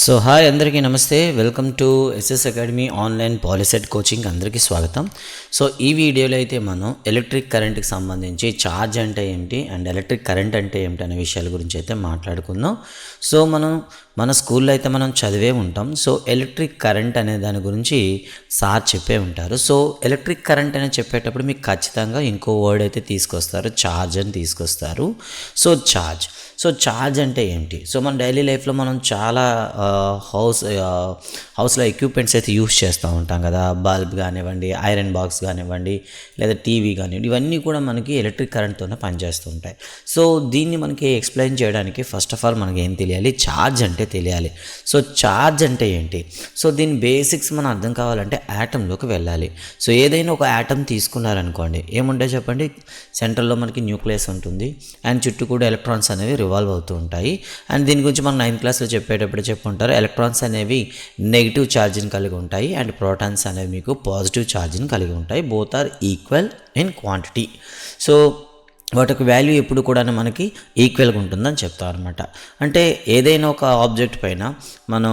So hi అందరికీ నమస్తే. Welcome to SS academy online POLYCET coaching అందరికీ స్వాగతం. సో ఈ వీడియోలో అయితే మనం ఎలక్ట్రిక్ కరెంట్కి సంబంధించి ఛార్జ్ అంటే ఏంటి అండ్ ఎలక్ట్రిక్ కరెంట్ అంటే ఏమిటి అనే విషయాల గురించి అయితే మాట్లాడుకుందాం. సో మనం మన స్కూల్లో అయితే మనం చదివే ఉంటాం. సో ఎలక్ట్రిక్ కరెంట్ అనే దాని గురించి సార్ చెప్పే ఉంటారు. సో ఎలక్ట్రిక్ కరెంట్ అని చెప్పేటప్పుడు మీకు ఖచ్చితంగా ఇంకో వర్డ్ అయితే తీసుకొస్తారు. ఛార్జ్ అని తీసుకొస్తారు. So charge. సో ఛార్జ్ అంటే ఏంటి? సో మన డైలీ లైఫ్లో మనం చాలా హౌస్ హౌస్లో ఎక్విప్మెంట్స్ అయితే యూస్ చేస్తూ ఉంటాం కదా. బల్బ్ కానివ్వండి ఐరన్ బాక్స్ కానివ్వండి లేదా టీవీ కానివ్వండి ఇవన్నీ కూడా మనకి ఎలక్ట్రిక్ కరెంట్తోనే పనిచేస్తూ ఉంటాయి. సో దీన్ని మనకి ఎక్స్ప్లెయిన్ చేయడానికి ఫస్ట్ ఆఫ్ ఆల్ మనకి ఏం తెలియాలి? ఛార్జ్ అంటే తెలియాలి. సో ఛార్జ్ అంటే ఏంటి? సో దీని బేసిక్స్ మనం అర్థం కావాలంటే యాటంలోకి వెళ్ళాలి. సో ఏదైనా ఒక యాటమ్ తీసుకున్నారనుకోండి ఏముంటాయి చెప్పండి? సెంటర్లో మనకి న్యూక్లియస్ ఉంటుంది అండ్ చుట్టూ కూడా ఎలక్ట్రాన్స్ అనేవి రివాల్వ్ అవుతూ ఉంటాయి. అండ్ దీని గురించి మనం నైన్త్ క్లాస్లో చెప్పేటప్పుడు చెప్పుంటారు ఎలక్ట్రాన్స్ అనేవి నెగిటివ్ ఛార్జ్ని కలిగి ఉంటాయి అండ్ ప్రోటాన్స్ అనేవి మీకు పాజిటివ్ ఛార్జ్ని కలిగి ఉంటాయి. Both are equal in quantity so వాటికి వాల్యూ ఎప్పుడు కూడా మనకి ఈక్వల్గా ఉంటుందని చెప్తారు అనమాట అంటే ఏదైనా ఒక ఆబ్జెక్ట్ పైన మనం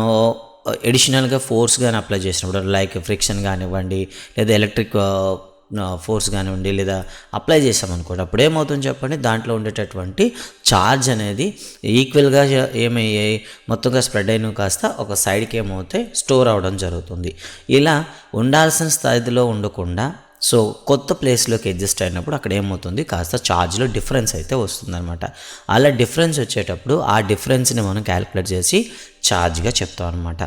ఎడిషనల్గా ఫోర్స్ కానీ అప్లై చేసినప్పుడు లైక్ ఫ్రిక్షన్ కానివ్వండి లేదా ఎలక్ట్రిక్ ఫోర్స్ కానివ్వండి లేదా అప్లై చేసామనుకోండి అప్పుడు ఏమవుతుంది చెప్పండి? దాంట్లో ఉండేటటువంటి ఛార్జ్ అనేది ఈక్వల్గా ఏమయ్యాయి? మొత్తంగా స్ప్రెడ్ అయిన కాస్త ఒక సైడ్కి ఏమవుతాయి? స్టోర్ అవడం జరుగుతుంది. ఇలా ఉండాల్సిన స్థాయిలో ఉండకుండా సో కొత్త ప్లేస్లోకి అడ్జస్ట్ అయినప్పుడు అక్కడ ఏమవుతుంది? కాస్త ఛార్జ్లో డిఫరెన్స్ అయితే వస్తుందన్నమాట. అలా డిఫరెన్స్ వచ్చేటప్పుడు ఆ డిఫరెన్స్ని మనం క్యాలిక్యులేట్ చేసి ఛార్జ్గా చెప్తాం అనమాట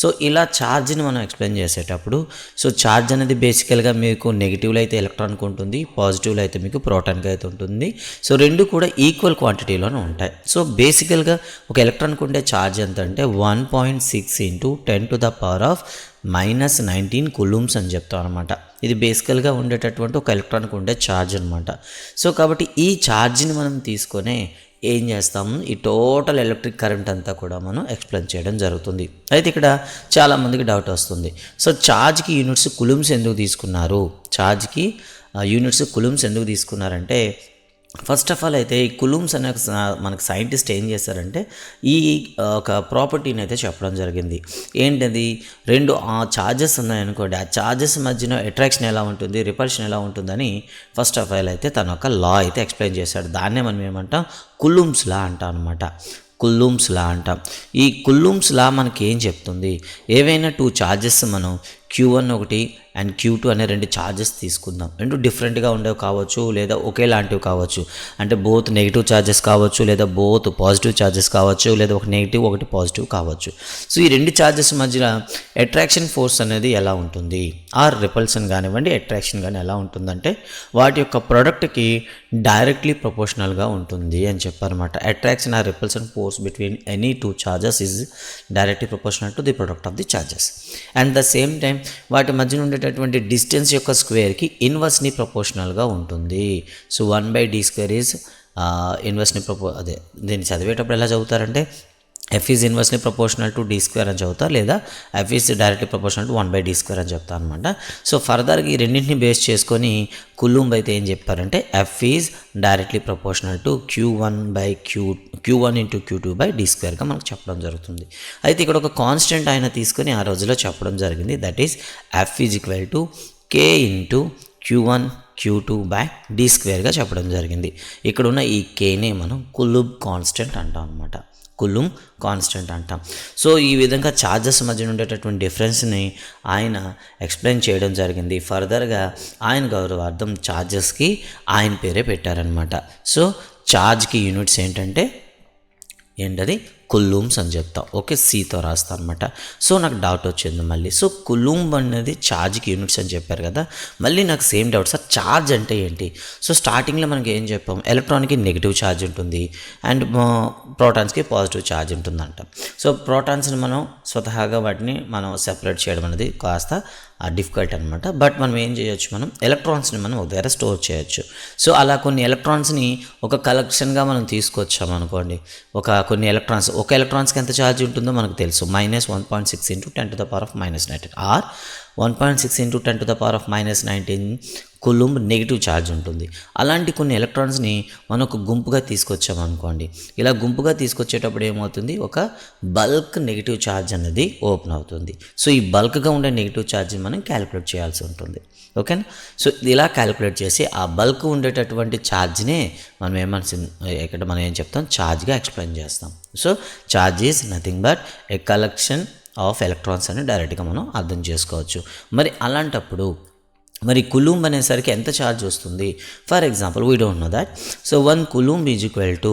సో ఇలా ఛార్జ్ని మనం ఎక్స్ప్లెయిన్ చేసేటప్పుడు సో ఛార్జ్ అనేది బేసికల్గా మీకు నెగిటివ్లో అయితే ఎలక్ట్రాన్కి ఉంటుంది పాజిటివ్లో అయితే మీకు ప్రోటాన్కి అయితే ఉంటుంది. సో రెండు కూడా ఈక్వల్ క్వాంటిటీలోనే ఉంటాయి. సో బేసికల్గా ఒక ఎలక్ట్రాన్కి ఉండే ఛార్జ్ ఎంత అంటే one point six into ten to the power of minus nineteen coulombs అని చెప్తాం అనమాట ఇది బేసికల్గా ఉండేటటువంటి ఒక ఎలక్ట్రానిక్ ఉండే ఛార్జ్ అనమాట సో కాబట్టి ఈ ఛార్జ్ని మనం తీసుకొని ఏం చేస్తాము ఈ టోటల్ ఎలక్ట్రిక్ కరెంట్ అంతా కూడా మనం ఎక్స్ప్లెయిన్ చేయడం జరుగుతుంది. అయితే ఇక్కడ చాలామందికి డౌట్ వస్తుంది. సో ఛార్జ్కి యూనిట్స్ కులుమ్స్ ఎందుకు తీసుకున్నారు? ఛార్జ్కి యూనిట్స్ కులుమ్స్ ఎందుకు తీసుకున్నారంటే ఫస్ట్ ఆఫ్ ఆల్ అయితే ఈ కులూమ్స్ అనే మనకి మనకు సైంటిస్ట్ ఏం చేశారంటే ఈ ఒక ప్రాపర్టీని అయితే చెప్పడం జరిగింది. ఏంటది? రెండు ఆ ఛార్జెస్ ఉన్నాయనుకోండి ఆ ఛార్జెస్ మధ్యన అట్రాక్షన్ ఎలా ఉంటుంది రిపల్షన్ ఎలా ఉంటుందని ఫస్ట్ ఆఫ్ ఆల్ అయితే తన ఒక లా అయితే ఎక్స్ప్లెయిన్ చేశాడు. దాన్నే మనం ఏమంటాం? కులూమ్స్ లా అంటాం అనమాట కుల్లూమ్స్ లా అంటాం. ఈ కుల్లూమ్స్ లా మనకి ఏం చెప్తుంది? ఏవైనా టూ ఛార్జెస్ మనం క్యూ వన్ ఒకటి అండ్ క్యూ టూ అనే రెండు ఛార్జెస్ తీసుకుందాం. రెండు డిఫరెంట్గా ఉండేవి కావచ్చు లేదా ఒకేలాంటివి కావచ్చు. అంటే బోత్ నెగిటివ్ ఛార్జెస్ కావచ్చు లేదా బోత్ పాజిటివ్ ఛార్జెస్ కావచ్చు లేదా ఒక నెగిటివ్ ఒకటి పాజిటివ్ కావచ్చు. సో ఈ రెండు ఛార్జెస్ మధ్యలో అట్రాక్షన్ ఫోర్స్ అనేది ఎలా ఉంటుంది? ఆర్ రిపల్సన్ కానివ్వండి అట్రాక్షన్ కానీ ఎలా ఉంటుందంటే వాటి యొక్క ప్రోడక్ట్కి డైరెక్ట్లీ ప్రపోర్షనల్గా ఉంటుంది అని చెప్పారన్నమాట. Attraction or repulsion force between any two charges is directly proportional to the product of the charges and the same time వాటి మధ్యన ఉండేటటువంటి డిస్టెన్స్ యొక్క స్క్వేర్కి ఇన్వర్స్ని ప్రపోర్షనల్గా ఉంటుంది. So one by D square is ఇన్వర్స్ని ప్రపో అదే దీన్ని చదివేటప్పుడు ఎలా చదువుతారంటే F is inversely proportional to D square అని చెబుతా లేదా F is directly proportional to one by D square అని చెప్తా అనమాట సో ఫర్దర్గా ఈ రెండింటిని బేస్ చేసుకొని కులూంబ్ అయితే ఏం చెప్పారంటే F is directly proportional to Q one by Q Q one into Q two by D స్క్వేర్గా మనకు చెప్పడం జరుగుతుంది. అయితే ఇక్కడ ఒక కాన్స్టెంట్ ఆయన తీసుకొని ఆ రోజులో చెప్పడం జరిగింది. That is F is equal to K into Q one Q two by D స్క్వేర్గా చెప్పడం జరిగింది. ఇక్కడ ఉన్న ఈ కేనే మనం కులుబ్ కాన్స్టెంట్ అంటాం అనమాట కులుం కాన్స్టెంట్ అంటాం. సో ఈ విధంగా ఛార్జెస్ మధ్య ఉండేటటువంటి డిఫరెన్స్ని ఆయన ఎక్స్ప్లెయిన్ చేయడం జరిగింది. ఫర్దర్గా ఆయన గౌరవార్థం ఛార్జెస్కి ఆయన పేరే పెట్టారనమాట సో ఛార్జ్కి యూనిట్స్ ఏంటంటే ఏంటది? కుల్లూమ్స్ అని చెప్తా. ఓకే సీతో రాస్తా అనమాట సో నాకు డౌట్ వచ్చింది మళ్ళీ. సో కుల్లూమ్ అనేది ఛార్జ్కి యూనిట్స్ అని చెప్పారు కదా. మళ్ళీ నాకు సేమ్ డౌట్ సార్ ఛార్జ్ అంటే ఏంటి? సో స్టార్టింగ్లో మనకి ఏం చెప్పాం? ఎలక్ట్రాన్కి నెగిటివ్ ఛార్జ్ ఉంటుంది అండ్ ప్రోటాన్స్కి పాజిటివ్ ఛార్జ్ ఉంటుందంట. సో ప్రోటాన్స్ని మనం స్వతహాగా వాటిని మనం సెపరేట్ చేయడం అనేది కాస్త డిఫికల్ట్ అనమాట బట్ మనం ఏం చేయొచ్చు మనం? ఎలక్ట్రాన్స్ని మనం ఒక దగ్గర స్టోర్ చేయొచ్చు. సో అలా కొన్ని ఎలక్ట్రాన్స్ని ఒక కలెక్షన్గా మనం తీసుకొచ్చాం అనుకోండి ఒక కొన్ని ఎలక్ట్రాన్స్ ఒక ఎలక్ట్రాన్స్కి ఎంత ఛార్జ్ ఉంటుందో మనకు తెలుసు. Minus one point six into ten to the power of minus nineteen or one point six into ten to the power of minus nineteen coulomb negative charge ఉంటుంది. అలాంటి కొన్ని ఎలక్ట్రాన్స్ని మనం ఒక గుంపుగా తీసుకొచ్చామనుకోండి ఇలా గుంపుగా తీసుకొచ్చేటప్పుడు ఏమవుతుంది? ఒక బల్క్ నెగిటివ్ ఛార్జ్ అనేది ఓపెన్ అవుతుంది. సో ఈ బల్క్గా ఉండే నెగిటివ్ ఛార్జ్ని మనం క్యాలిక్యులేట్ చేయాల్సి ఉంటుంది. ఓకేనా? సో ఇలా క్యాలిక్యులేట్ చేసి ఆ బల్క్ ఉండేటటువంటి ఛార్జ్నే మనం ఏమని ఇక్కడ మనం ఏం చెప్తాం? ఛార్జ్గా ఎక్స్ప్లెయిన్ చేస్తాం. So charge is nothing but a collection of electrons అని డైరెక్ట్గా మనం అర్థం చేసుకోవచ్చు. మరి అలాంటప్పుడు మరి కులూంబ్ అనేసరికి ఎంత ఛార్జ్ వస్తుంది? For example we don't know that so one coulomb is equal to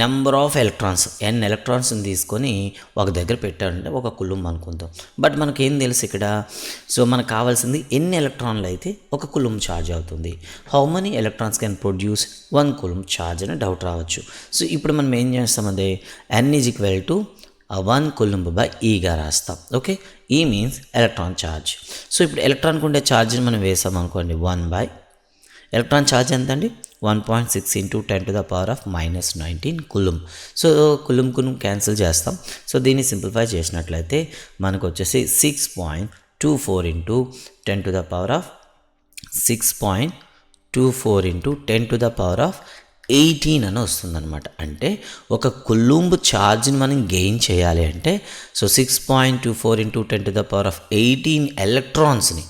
number of electrons N ఎలక్ట్రాన్స్ని తీసుకొని ఒక దగ్గర పెట్టారంటే ఒక కులుంబ్ అనుకుందాం. బట్ మనకేం తెలుసు ఇక్కడ? సో మనకు కావాల్సింది ఎన్ని ఎలక్ట్రాన్లు అయితే ఒక కులుంబ్ ఛార్జ్ అవుతుంది. How many electrons can produce one coulomb charge అని డౌట్ రావచ్చు. సో ఇప్పుడు మనం ఏం చేస్తామంటే N is equal to one coulomb by ఈగా రాస్తాం. ఓకే ఈ మీన్స్ ఎలక్ట్రాన్ ఛార్జ్ సో ఇప్పుడు ఎలక్ట్రాన్కి ఉండే ఛార్జ్ని మనం వేసాం అనుకోండి వన్ బై ఎలక్ట్రాన్ ఛార్జ్ ఎంత అండి one point six into ten to the power of minus nineteen coulomb so coulomb coulomb cancel చేస్తాం. సో దీన్ని సింప్లిఫై చేసినట్లయితే మనకు వచ్చేసి six point two four into ten to the power of six point two four into ten to the power of eighteen అని వస్తుందన్నమాట. అంటే ఒక కుల్లుంబు ఛార్జ్ని మనం గెయిన్ చేయాలి అంటే so six point two four into ten to the power of eighteen ఎలక్ట్రాన్స్ని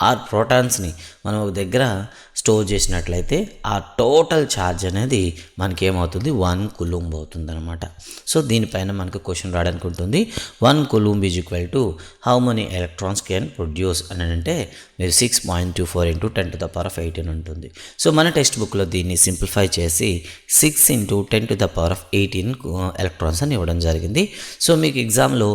or ప్రోటాన్స్ని మనం ఒక దగ్గర స్టోర్ చేసినట్లయితే ఆ టోటల్ ఛార్జ్ అనేది మనకి ఏమవుతుంది వన్ కులూంబ్ అవుతుంది అనమాట సో దీనిపైన మనకు క్వశ్చన్ రావడానికి ఉంటుంది. One coulomb is equal to how many electrons can produce అని అంటే మీరు six point two four into ten to the power of eighteen ఉంటుంది. సో మన టెక్స్ట్ బుక్లో దీన్ని సింప్లిఫై చేసి six into ten to the power of eighteen electrons అని ఇవ్వడం జరిగింది. సో మీకు ఎగ్జామ్లో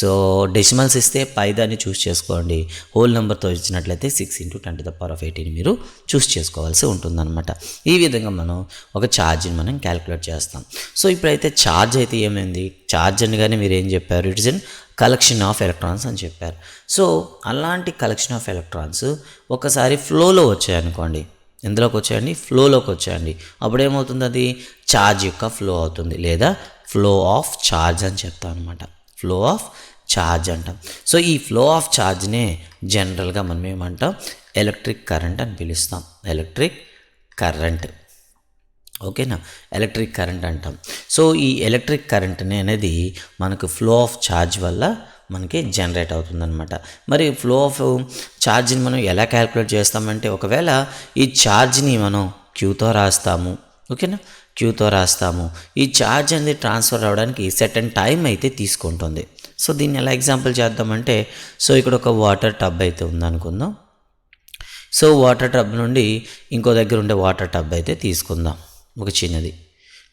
సో డెసిమల్స్ ఇస్తే పైదాన్ని చూస్ చేసుకోండి. హోల్ నెంబర్తో ఇచ్చినట్లయితే six into ten to the power of eighteen మీరు చూస్ చేసుకోవాల్సి ఉంటుందన్నమాట. ఈ విధంగా మనం ఒక ఛార్జ్ని మనం క్యాలిక్యులేట్ చేస్తాం. సో ఇప్పుడైతే ఛార్జ్ అయితే ఏమైంది? ఛార్జ్ అనగానే మీరు ఏం చెప్పారు? It's in collection of electrons అని చెప్పారు. సో అలాంటి కలెక్షన్ ఆఫ్ ఎలక్ట్రాన్స్ ఒకసారి ఫ్లోలో వచ్చాయనుకోండి ఎందులోకి వచ్చాయండి? ఫ్లోలోకి వచ్చాయండి. అప్పుడు ఏమవుతుంది అది? ఛార్జ్ యొక్క ఫ్లో అవుతుంది. లేదా ఫ్లో ఆఫ్ ఛార్జ్ అని చెప్తాం అనమాట ఫ్లో ఆఫ్ ఛార్జ్ అంటాం. సో ఈ ఫ్లో ఆఫ్ ఛార్జ్నే జనరల్గా మనం ఏమంటాం? ఎలక్ట్రిక్ కరెంట్ అని పిలుస్తాం. Electric current. ఓకేనా? ఎలక్ట్రిక్ కరెంట్ అంటాం. సో ఈ ఎలక్ట్రిక్ కరెంట్ అనేది మనకు ఫ్లో ఆఫ్ ఛార్జ్ వల్ల మనకి జనరేట్ అవుతుందన్నమాట. మరి ఫ్లో ఆఫ్ ఛార్జ్ని మనం ఎలా క్యాలిక్యులేట్ చేస్తామంటే ఒకవేళ ఈ ఛార్జ్ని మనం క్యూతో రాస్తాము. ఓకేనా? క్యూతో రాస్తాము. ఈ ఛార్జ్ అనేది ట్రాన్స్ఫర్ అవ్వడానికి సెటన్ టైం అయితే తీసుకుంటుంది. సో దీన్ని ఎలా ఎగ్జాంపుల్ చేద్దామంటే సో ఇక్కడ ఒక వాటర్ టబ్ అయితే ఉందనుకుందాం. సో వాటర్ టబ్ నుండి ఇంకో దగ్గర ఉండే వాటర్ టబ్ అయితే తీసుకుందాం ఒక చిన్నది.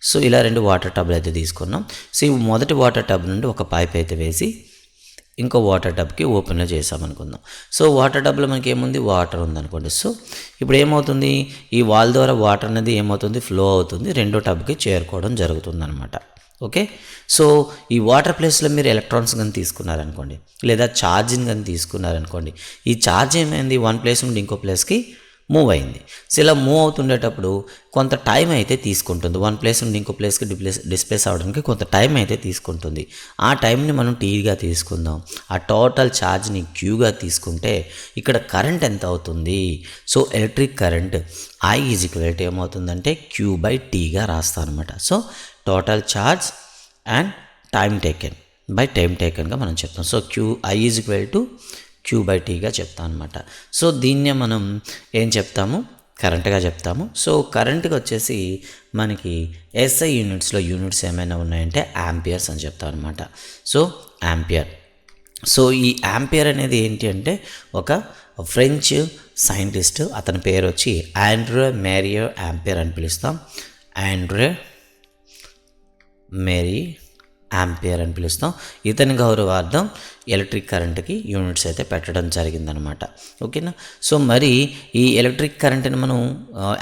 సో ఇలా రెండు వాటర్ టబ్లు అయితే తీసుకున్నాం. సో ఈ మొదటి వాటర్ టబ్ నుండి ఒక పైప్ అయితే వేసి ఇంకో వాటర్ టబ్కి ఓపెన్లో చేసామనుకుందాం సో వాటర్ టబ్లో మనకి ఏముంది? వాటర్ ఉందనుకోండి. సో ఇప్పుడు ఏమవుతుంది? ఈ వాల్ ద్వారా వాటర్ అనేది ఏమవుతుంది? ఫ్లో అవుతుంది. రెండో టబ్కి చేరుకోవడం జరుగుతుంది అనమాట ఓకే? సో ఈ వాటర్ ప్లేస్లో మీరు ఎలక్ట్రాన్స్ కానీ తీసుకున్నారనుకోండి లేదా ఛార్జింగ్ కానీ తీసుకున్నారనుకోండి ఈ ఛార్జ్ ఏమైంది? వన్ ప్లేస్ నుండి ఇంకో ప్లేస్కి మూవ్ అయింది. సో ఇలా మూవ్ అవుతుండేటప్పుడు కొంత టైం అయితే తీసుకుంటుంది. వన్ ప్లేస్ నుండి ఇంకో ప్లేస్కి డిప్లేస్ డిస్ప్లేస్ అవడానికి కొంత టైం అయితే తీసుకుంటుంది. ఆ టైంని మనం టీగా తీసుకుందాం. ఆ టోటల్ ఛార్జ్ని క్యూగా తీసుకుంటే ఇక్కడ కరెంట్ ఎంత అవుతుంది? So electric current I is equal ఏమవుతుందంటే క్యూ బై టీగా రాస్తాను అనమాట so total charge and time taken by time టేకెన్గా మనం చెప్తాం. So Q I is equal to Q by టీగా చెప్తాం అనమాట సో దీన్నే మనం ఏం చెప్తాము? కరెంట్గా చెప్తాము. సో కరెంట్కి వచ్చేసి మనకి ఎస్ఐ యూనిట్స్లో యూనిట్స్ ఏమైనా ఉన్నాయంటే యాంపియర్స్ అని చెప్తాం అనమాట సో యాంపియర్ సో ఈ యాంపియర్ అనేది ఏంటి అంటే ఒక ఫ్రెంచ్ సైంటిస్ట్ అతని పేరు వచ్చి ఆండ్రో మేరియో యాంపియర్ అని పిలుస్తాం. ఆండ్రే మేరీ యాంపియర్ అని పిలుస్తాం. ఇతని గౌరవార్థం ఎలక్ట్రిక్ కరెంట్కి యూనిట్స్ అయితే పెట్టడం జరిగిందనమాట. ఓకేనా? సో మరి ఈ ఎలక్ట్రిక్ కరెంట్ని మనం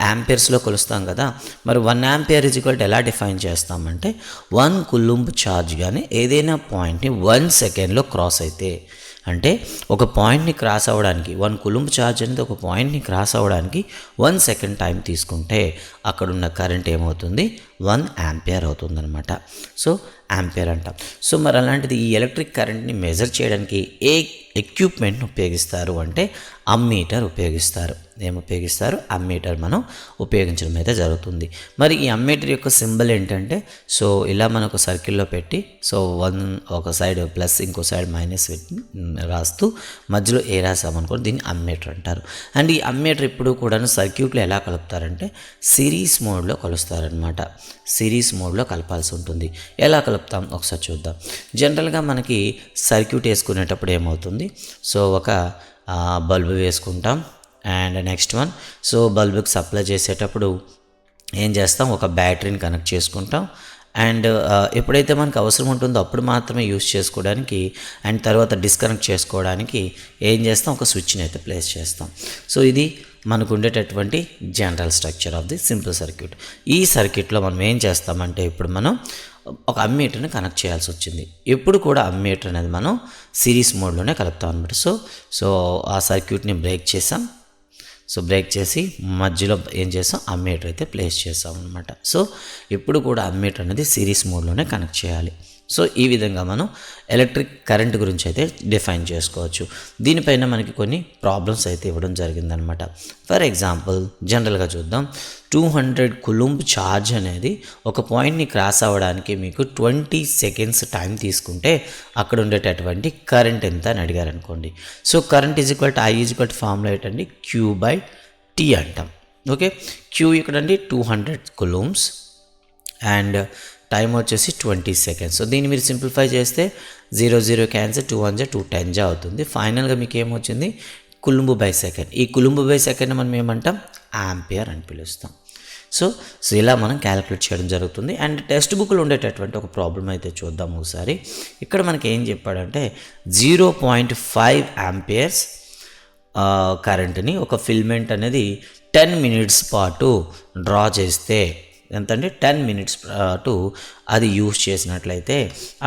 యాంపియర్స్లో కొలుస్తాం కదా మరి వన్ యాంపియర్ ఇజ్ ఈక్వల్ ఎలా డిఫైన్ చేస్తామంటే వన్ కుల్లుంపు ఛార్జ్ కానీ ఏదైనా పాయింట్ని వన్ సెకండ్లో క్రాస్ అయితే అంటే ఒక పాయింట్ని క్రాస్ అవ్వడానికి వన్ కులుంబ్ ఛార్జ్ అనేది ఒక పాయింట్ని క్రాస్ అవ్వడానికి వన్ సెకండ్ టైం తీసుకుంటే అక్కడున్న కరెంట్ ఏమవుతుంది? వన్ యాంపియర్ అవుతుందన్నమాట. సో యాంపియర్ అంటాం. సో మరి అలాంటిది ఈ ఎలక్ట్రిక్ కరెంట్ని మెజర్ చేయడానికి ఏ ఎక్విప్మెంట్ని ఉపయోగిస్తారు అంటే అమ్మీటర్ ఉపయోగిస్తారు. ఏం ఉపయోగిస్తారు? అమ్మీటర్ మనం ఉపయోగించడం అయితే జరుగుతుంది. మరి ఈ అమ్మీటర్ యొక్క సింబల్ ఏంటంటే సో ఇలా మనం ఒక సర్కిల్లో పెట్టి సో వన్ ఒక సైడ్ ప్లస్ ఇంకో సైడ్ మైనస్ పెట్టి రాస్తూ మధ్యలో ఏ రాసామనుకోండి దీన్ని అమ్మీటర్ అంటారు. అండ్ ఈ అమ్మీటర్ ఇప్పుడు కూడా సర్క్యూట్లో ఎలా కలుపుతారంటే సిరీస్ మోడ్లో కలుస్తారనమాట సిరీస్ మోడ్లో కలపాల్సి ఉంటుంది. ఎలా కలుపుతాం ఒకసారి చూద్దాం. జనరల్గా మనకి సర్క్యూట్ వేసుకునేటప్పుడు ఏమవుతుంది? సో ఒక బల్బు వేసుకుంటాం అండ్ నెక్స్ట్ వన్ సో బల్బుకి సప్లై చేసేటప్పుడు ఏం చేస్తాం? ఒక బ్యాటరీని కనెక్ట్ చేసుకుంటాం. అండ్ ఎప్పుడైతే మనకు అవసరం ఉంటుందో అప్పుడు మాత్రమే యూస్ చేసుకోవడానికి అండ్ తర్వాత డిస్కనెక్ట్ చేసుకోవడానికి ఏం చేస్తాం? ఒక స్విచ్ని అయితే ప్లేస్ చేస్తాం. సో ఇది మనకు ఉండేటటువంటి general structure of the simple circuit ఈ సర్క్యూట్లో మనం ఏం చేస్తామంటే ఇప్పుడు మనం ఒక అమ్మీటర్ని కనెక్ట్ చేయాల్సి వచ్చింది. ఎప్పుడు కూడా అమ్మీటర్ అనేది మనం సిరీస్ మోడ్లోనే కలుపుతాం అనమాట సో సో ఆ సర్క్యూట్ని బ్రేక్ చేసాం. సో బ్రేక్ చేసి మధ్యలో ఏం చేసాం? అమ్మీటర్ అయితే ప్లేస్ చేసాం అనమాట సో ఎప్పుడు కూడా అమ్మీటర్ అనేది సిరీస్ మోడ్లోనే కనెక్ట్ చేయాలి. సో ఈ విధంగా మనం ఎలక్ట్రిక్ కరెంట్ గురించి అయితే డిఫైన్ చేసుకోవచ్చు. దీనిపైన మనకి కొన్ని ప్రాబ్లమ్స్ అయితే ఇవ్వడం జరిగిందనమాట. ఫర్ ఎగ్జాంపుల్ జనరల్గా చూద్దాం. టూ హండ్రెడ్ కులుంబ్ ఛార్జ్ అనేది ఒక పాయింట్ని క్రాస్ అవ్వడానికి మీకు ట్వంటీ సెకండ్స్ టైం తీసుకుంటే అక్కడ ఉండేటటువంటి కరెంట్ ఎంత అని అడిగారు అనుకోండి so current is equal to I is equal to formula ఏంటండి? క్యూ బై టీ అంటాం. ఓకే? క్యూ ఇక్కడ అండి two hundred coulombs and time వచ్చేసి ట్వంటీ సెకండ్స్. సో దీన్ని మీరు సింప్లిఫై చేస్తే zero zero cancel two one జా టూ టెన్ జా అవుతుంది. ఫైనల్గా మీకు ఏమొచ్చింది? Coulomb by second. ఈ కులుంబు బై సెకండ్ మనం ఏమంటాం? ఆంపియర్ అని పిలుస్తాం. సో సో ఇలా మనం క్యాలిక్యులేట్ చేయడం జరుగుతుంది. అండ్ టెక్స్ట్ బుక్లో ఉండేటటువంటి ఒక ప్రాబ్లం అయితే చూద్దాం ఒకసారి. ఇక్కడ మనకి ఏం చెప్పాడంటే జీరో పాయింట్ ఫైవ్ ఆంపియర్స్ కరెంట్ని ఒక ఫిల్మెంట్ అనేది టెన్ మినిట్స్ పాటు డ్రా చేస్తే ఎంత అంటే టెన్ మినిట్స్ టు అది యూస్ చేసినట్లయితే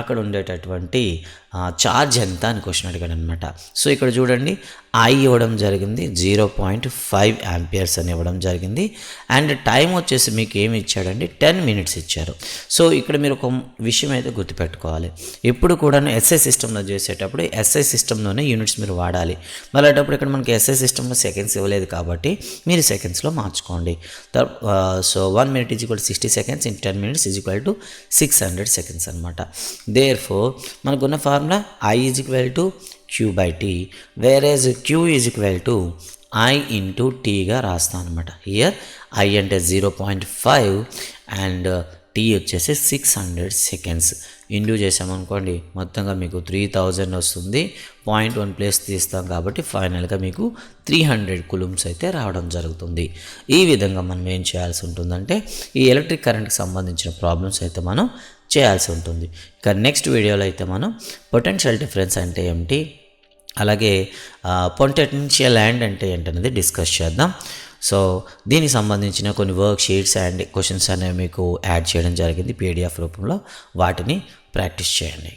అక్కడ ఉండేటటువంటి ఛార్జ్ ఎంత అని క్వశ్చన్ అడిగాడు అనమాట సో ఇక్కడ చూడండి ఐ ఇవ్వడం జరిగింది జీరో పాయింట్ ఫైవ్ యాంపియర్స్ అని ఇవ్వడం జరిగింది. అండ్ టైం వచ్చేసి మీకు ఏమి ఇచ్చాడండి? టెన్ మినిట్స్ ఇచ్చారు. సో ఇక్కడ మీరు ఒక విషయం అయితే గుర్తుపెట్టుకోవాలి. ఎప్పుడు కూడా ఎస్ఐ సిస్టంలో చేసేటప్పుడు ఎస్ఐ సిస్టంలోనే యూనిట్స్ మీరు వాడాలి. మళ్ళీ అటప్పుడు ఇక్కడ మనకి ఎస్ఐ సిస్టంలో సెకండ్స్ ఇవ్వలేదు కాబట్టి మీరు సెకండ్స్లో మార్చుకోండి. So one minute is equal sixty seconds in ten minutes is equal to six hundred seconds అనమాట దేర్ ఫోర్ మనకున్న formula I is equal to Q by T whereas Q is equal to I into టీగా రాస్తాను అనమాట here I అంటే zero point five and T వచ్చేసి six hundred seconds into చేసామనుకోండి మొత్తంగా మీకు త్రీ థౌజండ్ వస్తుంది. పాయింట్ వన్ ప్లేస్ తీస్తాం కాబట్టి ఫైనల్గా మీకు త్రీ హండ్రెడ్ కులుమ్స్ అయితే రావడం జరుగుతుంది. ఈ విధంగా మనం ఏం చేయాల్సి ఉంటుందంటే ఈ ఎలక్ట్రిక్ కరెంట్కి సంబంధించిన ప్రాబ్లమ్స్ అయితే మనం చేయాల్సి ఉంటుంది. ఇక నెక్స్ట్ వీడియోలో అయితే మనం పొటెన్షియల్ డిఫరెన్స్ అంటే ఏమిటి? అలాగే పొటెన్షియల్ ల్యాండ్ అంటే ఏంటనేది డిస్కస్ చేద్దాం. సో దీనికి సంబంధించిన కొన్ని వర్క్ షీట్స్ అండ్ క్వశ్చన్స్ అనేవి మీకు యాడ్ చేయడం జరిగింది. పీడిఎఫ్ రూపంలో వాటిని ప్రాక్టీస్ చేయండి.